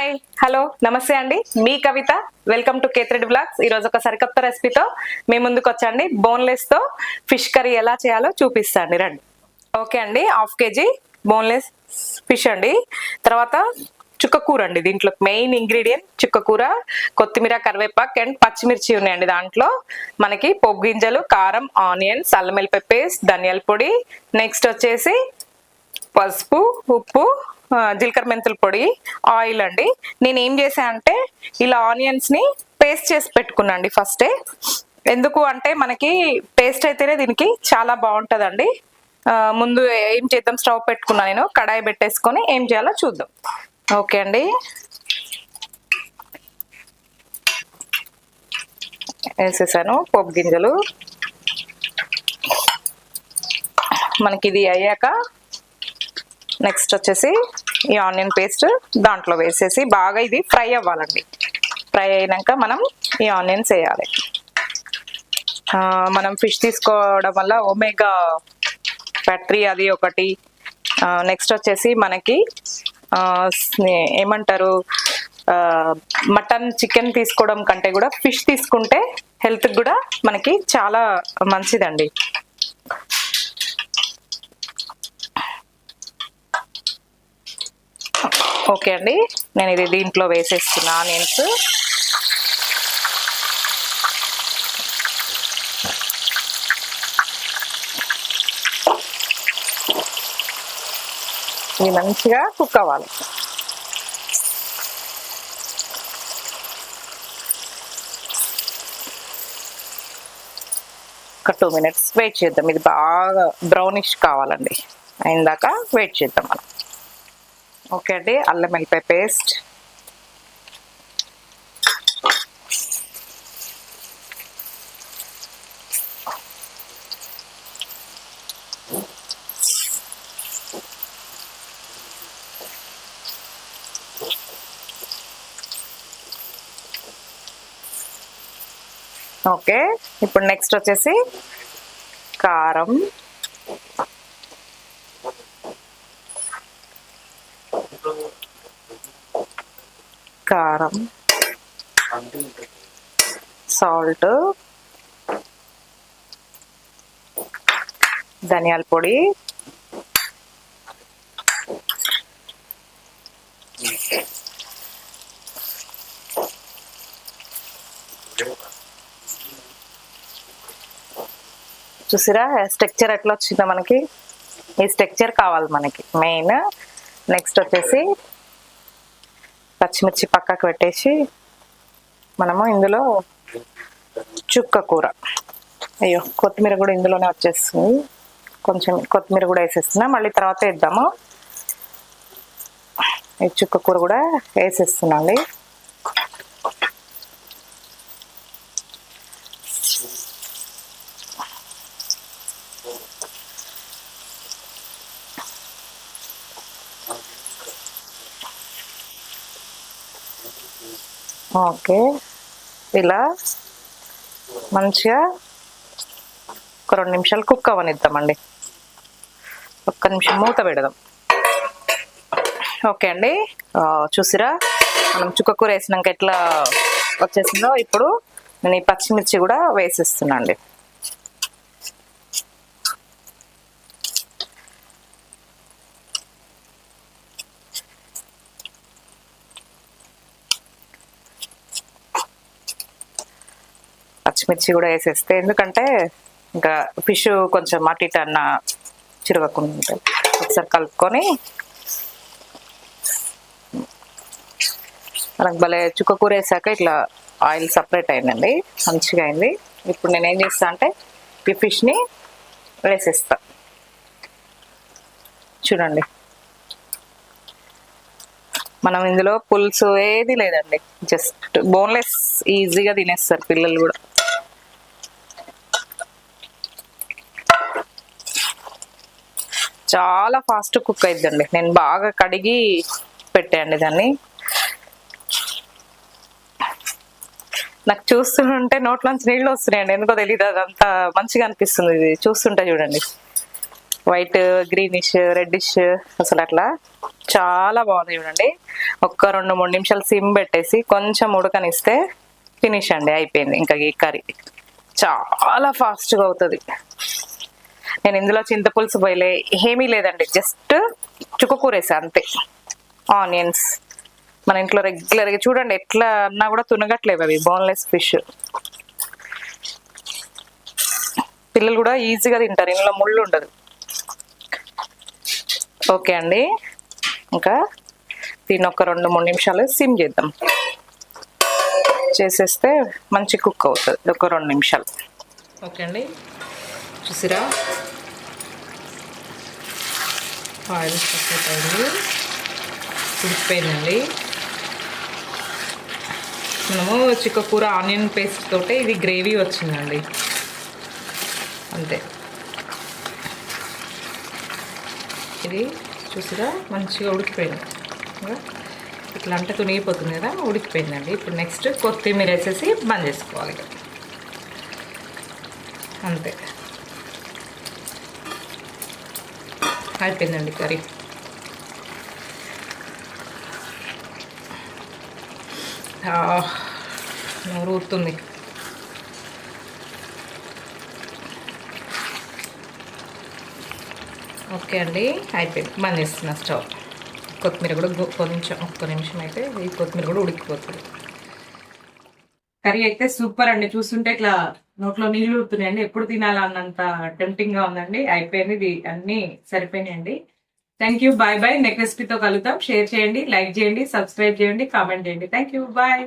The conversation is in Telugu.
హాయ్ హలో నమస్తే అండి. మీ కవిత వెల్కమ్ టు కేత్రెడ్ బ్లాగ్స్ ఈరోజు ఒక సరికొత్త రెసిపీతో మీ ముందుకు వచ్చండి. బోన్లెస్తో ఫిష్ కర్రీ ఎలా చేయాలో చూపిస్తాండి. రండి. ఓకే అండి హాఫ్ కేజీ బోన్లెస్ ఫిష్ అండి. తర్వాత చుక్కకూర అండి. దీంట్లో మెయిన్ ఇంగ్రీడియంట్ చుక్కకూర కొత్తిమీర కరివేపాకు అండ్ పచ్చిమిర్చి ఉన్నాయండి దాంట్లో. మనకి పొగ్గు గింజలు కారం ఆనియన్స్ అల్లం వెల్లిపాయ పేస్ట్ ధనియాల పొడి. నెక్స్ట్ వచ్చేసి పసుపు ఉప్పు జీలకర్ర మెంతుల పొడి ఆయిల్ అండి. నేను ఏం చేశాను అంటే ఇలా ఆనియన్స్ని పేస్ట్ చేసి పెట్టుకున్నాండి ఫస్టే. ఎందుకు అంటే మనకి పేస్ట్ అయితేనే దీనికి చాలా బాగుంటుందండి. ముందు ఏం చేద్దాం స్టవ్ పెట్టుకున్నా నేను కడాయి పెట్టేసుకొని ఏం చేయాలో చూద్దాం. ఓకే అండి. వేసేసాను పోపు గింజలు. మనకి ఇది అయ్యాక నెక్స్ట్ వచ్చేసి ఈ ఆనియన్ పేస్ట్ దాంట్లో వేసేసి బాగా ఇది ఫ్రై అవ్వాలండి. ఫ్రై అయినాక మనం ఈ ఆనియన్స్ వేయాలి. మనం ఫిష్ తీసుకోవడం వల్ల ఒమేగా ఫ్యాక్టరీ అది ఒకటి. నెక్స్ట్ వచ్చేసి మనకి ఏమంటారు? మటన్ చికెన్ తీసుకోవడం కంటే కూడా ఫిష్ తీసుకుంటే హెల్త్కి కూడా మనకి చాలా మంచిదండి. ఓకే అండి. నేను ఇది దీంట్లో వేసేస్తున్నా ఆనియన్స్. ఇది మంచిగా కుక్ అవ్వాలి. ఒక టూ మినిట్స్ వెయిట్ చేద్దాం. ఇది బాగా బ్రౌనిష్ కావాలండి. అయిందాక వెయిట్ చేద్దాం మనం. ఓకే అండి అల్లం వెల్లిపాయ పేస్ట్. ఓకే ఇప్పుడు నెక్స్ట్ వచ్చేసి కారం. కారం సాల్ట్ ధనియాల పొడి చూసిరా? స్ట్రక్చర్ ఎట్లా వచ్చిందో మనకి? ఈ స్ట్రక్చర్ కావాలి మనకి. మెయిన్ నెక్స్ట్ వచ్చేసి పచ్చిమిర్చి పక్కకు పెట్టేసి మనము ఇందులో చుక్క కూర. అయ్యో కొత్తిమీర కూడా ఇందులోనే వచ్చేస్తుంది. కొంచెం కొత్తిమీర కూడా వేసేస్తున్నా. మళ్ళీ తర్వాత వేద్దాము. ఈ చుక్క కూర కూడా వేసేస్తున్నాండి. ఓకే. ఇలా మంచిగా ఒక రెండు నిమిషాలు కుక్ అవనిద్దామండి ఒక్క నిమిషం మూత పెడదాం. ఓకే అండి. చూసిరా? మనం చుక్కకూర వేసినాక ఎట్లా వచ్చేసిందో ఇప్పుడు నేను ఈ పచ్చిమిర్చి కూడా వేసేస్తున్నా అండి పచ్చిమిర్చి కూడా వేసేస్తే ఎందుకంటే ఇంకా ఫిష్ కొంచెం అటు ఇటు అన్న చిరగకుండా ఉంటుంది ఒకసారి కలుపుకొని మనకు భలే చుక్క కూర వేసాక ఇట్లా ఆయిల్ సపరేట్ అయిందండి మంచిగా అయింది. ఇప్పుడు నేను ఏం చేస్తా అంటే ఈ ఫిష్ని వేసేస్తా. చూడండి. మనం ఇందులో పులుసు ఏది లేదండి. జస్ట్ బోన్లెస్ ఈజీగా తినేస్తారు పిల్లలు కూడా. చాలా ఫాస్ట్ కుక్ అయిద్దండి. నేను బాగా కడిగి పెట్టాండి దాన్ని. నాకు చూస్తుంటే నోట్లోంచి నీళ్ళు వస్తున్నాయండి. ఎందుకో తెలియదు అదంతా మంచిగా అనిపిస్తుంది ఇది. చూస్తుంటే చూడండి. వైట్ గ్రీనిష్ రెడ్డిష్ అసలు అట్లా. చాలా బాగుంది చూడండి. ఒక్క రెండు మూడు నిమిషాలు సిమ్ పెట్టేసి కొంచెం ఉడకనిస్తే ఫినిష్ అండి. అయిపోయింది. ఇంకా ఈ కర్రీ. చాలా ఫాస్ట్గా అవుతుంది. నేను ఇందులో చింతపులుసు పోయలే ఏమీ లేదండి. జస్ట్ చుక్కకూర వేసా అంతే. ఆనియన్స్. మన ఇంట్లో రెగ్యులర్గా చూడండి ఎట్లా అన్నా కూడా తునగట్లేవు అవి బోన్లెస్ ఫిష్. పిల్లలు కూడా ఈజీగా తింటారు ఇందులో ముళ్ళు ఉండదు. ఓకే అండి. ఇంకా దీన్ని ఒక రెండు మూడు నిమిషాలు సిమ్ చేద్దాం. చేసేస్తే మంచి కుక్ అవుతుంది ఒక రెండు నిమిషాలు. ఓకే అండి. చూసిరా? ఆయిల్ సపరేట్ అయింది ఉడికిపోయిందండి మనము చిక్కకూర ఆనియన్ పేస్ట్ తోటే ఇది గ్రేవీ వచ్చిందండి. అంతే. ఇది చూసిరా? మంచిగా ఉడికిపోయింది. ఇట్లా అంటే తునిగిపోతుంది కదా ఉడికిపోయిందండి. ఇప్పుడు నెక్స్ట్ కొత్తిమీర వేసేసి బంద్ చేసుకోవాలి. అంతే. అయిపోయిందండి కర్రీ. నోరు ఊరుతుంది ఓకే అండి అయిపోయింది. బంద్ చేస్తున్నా స్టవ్. కొత్తిమీర కూడా కొంచెం ఒక్క నిమిషం అయితే ఈ కొత్తిమీర కూడా ఉడికిపోతుంది. కర్రీ అయితే సూపర్ అండి. చూస్తుంటే ఇట్లా నోట్లో నీళ్ళు ఊరుతున్నాయండి. ఎప్పుడు తినాలన్నంత టెంప్టింగ్గా ఉందండి. అయిపోయింది. ఇది అన్ని సరిపోయినాయండి. Thank you bye bye next రెసిపీతో కలుగుతాం షేర్ చేయండి లైక్ చేయండి సబ్స్క్రైబ్ చేయండి కామెంట్ చేయండి. Thank you bye